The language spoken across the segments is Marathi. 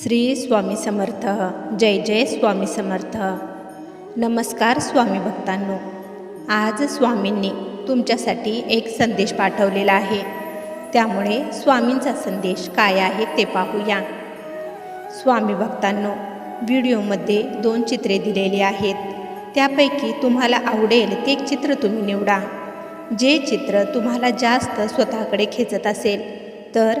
श्री स्वामी समर्थ. जय जय स्वामी समर्थ. नमस्कार स्वामी भक्तांनो. आज स्वामींनी तुमच्यासाठी एक संदेश पाठवलेला आहे. त्यामुळे स्वामींचा संदेश काय आहे ते पाहूया. स्वामी भक्तांनो व्हिडिओमध्ये दोन चित्रे दिलेली आहेत. त्यापैकी तुम्हाला आवडेल ते एक चित्र तुम्ही निवडा. जे चित्र तुम्हाला जास्त स्वतःकडे खेचत असेल तर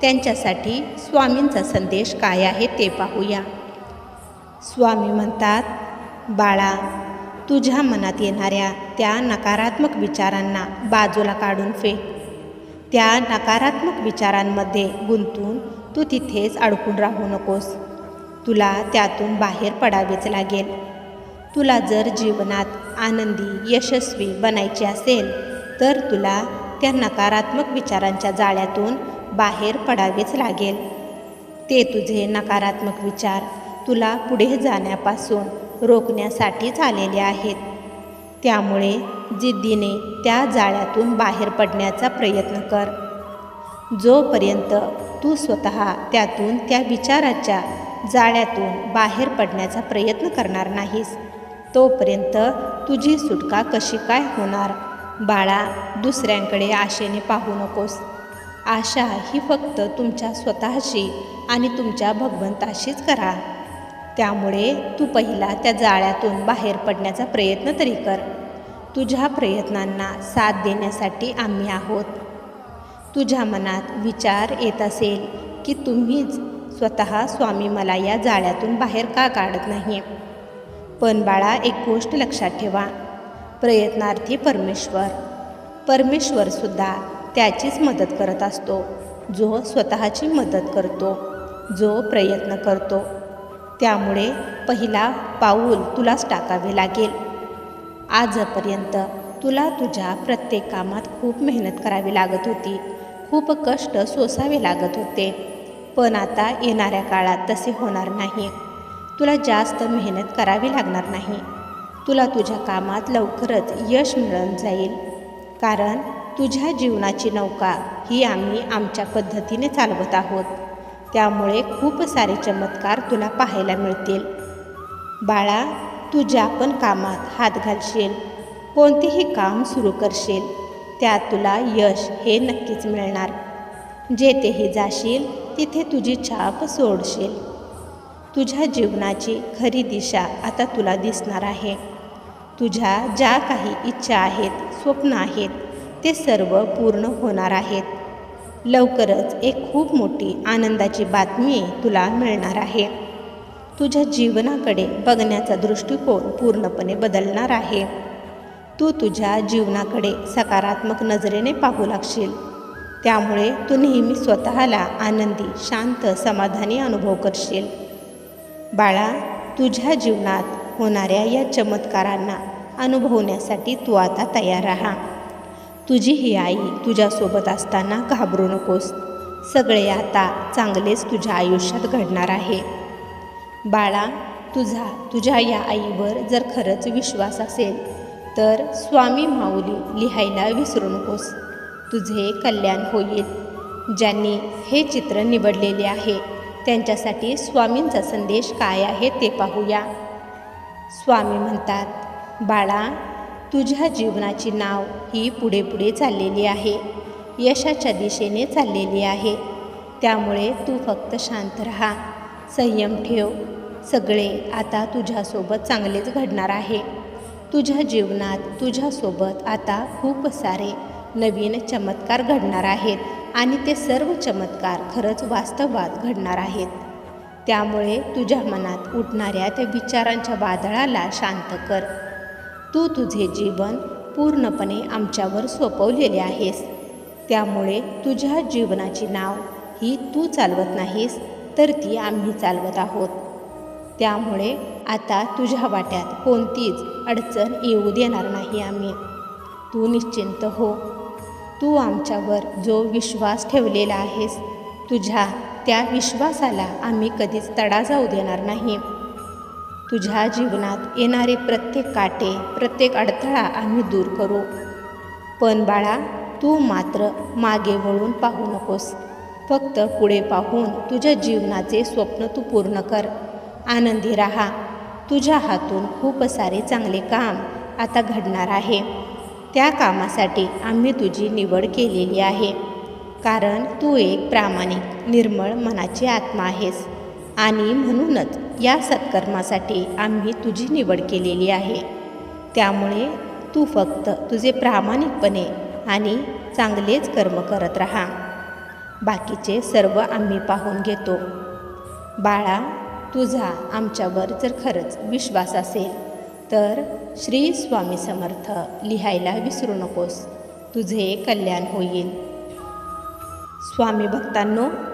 त्यांच्यासाठी स्वामींचा संदेश काय आहे ते पाहूया. स्वामी म्हणतात बाळा तुझ्या मनात येणाऱ्या त्या नकारात्मक विचारांना बाजूला काढून फेक त्या नकारात्मक विचारांमध्ये गुंतून तू तिथेच अडकून राहू नकोस. तुला त्यातून बाहेर पडावेच लागेल. तुला जर जीवनात आनंदी यशस्वी बनायचे असेल तर तुला त्या नकारात्मक विचारांच्या जाळ्यातून बाहेर पडावेच लागेल. ते तुझे नकारात्मक विचार तुला पुढे जाण्यापासून रोखण्यासाठीच आलेले आहेत. त्यामुळे जिद्दीने त्या जाळ्यातून बाहेर पडण्याचा प्रयत्न कर. जोपर्यंत तू स्वतः त्यातून त्या विचाराच्या जाळ्यातून बाहेर पडण्याचा प्रयत्न करणार नाहीस तोपर्यंत तुझी सुटका कशी काय होणार? बाळा दुसऱ्यांकडे आशेने पाहू नकोस. आशा ही फक्त तुमच्या स्वतःशी आणि तुमच्या भगवंताशीच करा. त्यामुळे तू पहिला त्या जाळ्यातून बाहेर पडण्याचा प्रयत्न तरी कर. तुझ्या प्रयत्नांना साथ देण्यासाठी आम्ही आहोत. तुझ्या मनात विचार येत असेल की तुम्हीच स्वतः स्वामी मला या जाळ्यातून बाहेर का काढत नाही? पण बाळा एक गोष्ट लक्षात ठेवा. प्रयत्नार्थी परमेश्वर. परमेश्वरसुद्धा त्याचीच मदत करत असतो. जो स्वतःची मदत करतो जो प्रयत्न करतो. त्यामुळे पहिला पाऊल तुलाच टाकावे लागेल. आजपर्यंत तुला तुझ्या प्रत्येक कामात खूप मेहनत करावी लागत होती. खूप कष्ट सोसावे लागत होते. पण आता येणाऱ्या काळात तसे होणार नाही. तुला जास्त मेहनत करावी लागणार नाही. तुला तुझ्या कामात लवकरच यश मिळून जाईल. कारण तुझ्या जीवनाची नौका ही आम्ही आमच्या पद्धतीने चालवत आहोत. त्यामुळे खूप सारे चमत्कार तुला पाहायला मिळतील. बाळा तू ज्या पण कामात हात घालशील कोणतेही काम सुरू करशील त्यात तुला यश हे नक्कीच मिळणार. जेथेही जाशील तिथे तुझी छाप सोडशील. तुझ्या जीवनाची खरी दिशा आता तुला दिसणार आहे. तुझ्या ज्या काही इच्छा आहेत स्वप्न आहेत ते सर्व पूर्ण होणार आहेत. लवकरच एक खूप मोठी आनंदाची बातमी तुला मिळणार आहे. तुझ्या जीवनाकडे बघण्याचा दृष्टिकोन पूर्णपणे बदलणार आहे. तू तुझ्या जीवनाकडे सकारात्मक नजरेने पाहू लागशील. त्यामुळे तू नेहमी स्वतःला आनंदी शांत समाधानी अनुभव करशील. बाळा तुझ्या जीवनात होणाऱ्या या चमत्कारांना अनुभवण्यासाठी तू आता तयार राहा. तुझी ही आई तुझ्यासोबत असताना घाबरू नकोस. सगळे आता चांगलेच तुझ्या आयुष्यात घडणार आहे. बाळा तुझा तुझ्या या आईवर जर खरंच विश्वास असेल तर स्वामी माऊली लिहायला विसरू नकोस. तुझे कल्याण होईल. ज्यांनी हे चित्र निवडलेले आहे त्यांच्यासाठी स्वामींचा संदेश काय आहे ते पाहूया. स्वामी म्हणतात बाळा तुझ्या जीवनाची नाव ही पुढे पुढे चाललेली आहे. यशाच्या दिशेने चाललेली आहे. त्यामुळे तू फक्त शांत राहा. संयम ठेव. सगळे आता तुझ्यासोबत चांगलेच घडणार आहे. तुझ्या जीवनात तुझ्यासोबत आता खूप सारे नवीन चमत्कार घडणार आहेत आणि ते सर्व चमत्कार खरंच वास्तवात घडणार आहेत. त्यामुळे तुझ्या मनात उठणाऱ्या त्या विचारांच्या वादळाला शांत कर. तू तुझे जीवन पूर्णपणे आमच्यावर सोपवलेले आहेस. त्यामुळे तुझ्या जीवनाची नाव ही तू चालवत नाहीस तर ती आम्ही चालवत आहोत. त्यामुळे आता तुझ्या वाट्यात कोणतीच अडचण येऊ देणार नाही आम्ही. तू निश्चिंत हो. तू आमच्यावर जो विश्वास ठेवलेला आहेस तुझ्या त्या विश्वासाला आम्ही कधीच तडा जाऊ देणार नाही. तुझ्या जीवनात येणारे प्रत्येक काटे प्रत्येक अडथळा आम्ही दूर करू. पण बाळा तू मात्र मागे वळून पाहू नकोस. फक्त पुढे पाहून तुझ्या जीवनाचे स्वप्न तू पूर्ण कर. आनंदी राहा. तुझ्या हातून खूप सारे चांगले काम आता घडणार आहे. त्या कामासाठी आम्ही तुझी निवड केलेली आहे. कारण तू एक प्रामाणिक निर्मळ मनाची आत्मा आहेस. आणि म्हणूनच या सत्कर्मासाठी आम्ही तुझी निवड केलेली आहे. त्यामुळे तू फक्त तुझे प्रामाणिकपणे आणि चांगलेच कर्म करत राहा. बाकीचे सर्व आम्ही पाहून घेतो. बाळा तुझा आमच्यावर जर खरंच विश्वास असेल तर श्री स्वामी समर्थ लिहायला विसरू नकोस. तुझे कल्याण होईल. स्वामी भक्तांनो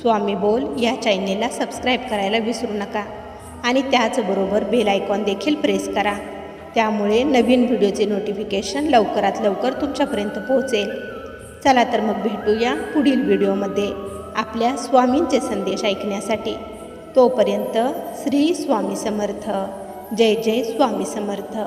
स्वामी बोल या चॅनेलला सबस्क्राईब करायला विसरू नका आणि त्याचबरोबर बेल आयकॉन देखील प्रेस करा. त्यामुळे नवीन व्हिडिओचे नोटिफिकेशन लवकरात लवकर तुमच्यापर्यंत पोहोचेल. चला तर मग भेटूया पुढील व्हिडिओमध्ये. आपल्या स्वामींचे संदेश ऐकण्यासाठी. तोपर्यंत श्री स्वामी समर्थ. जय जय स्वामी समर्थ.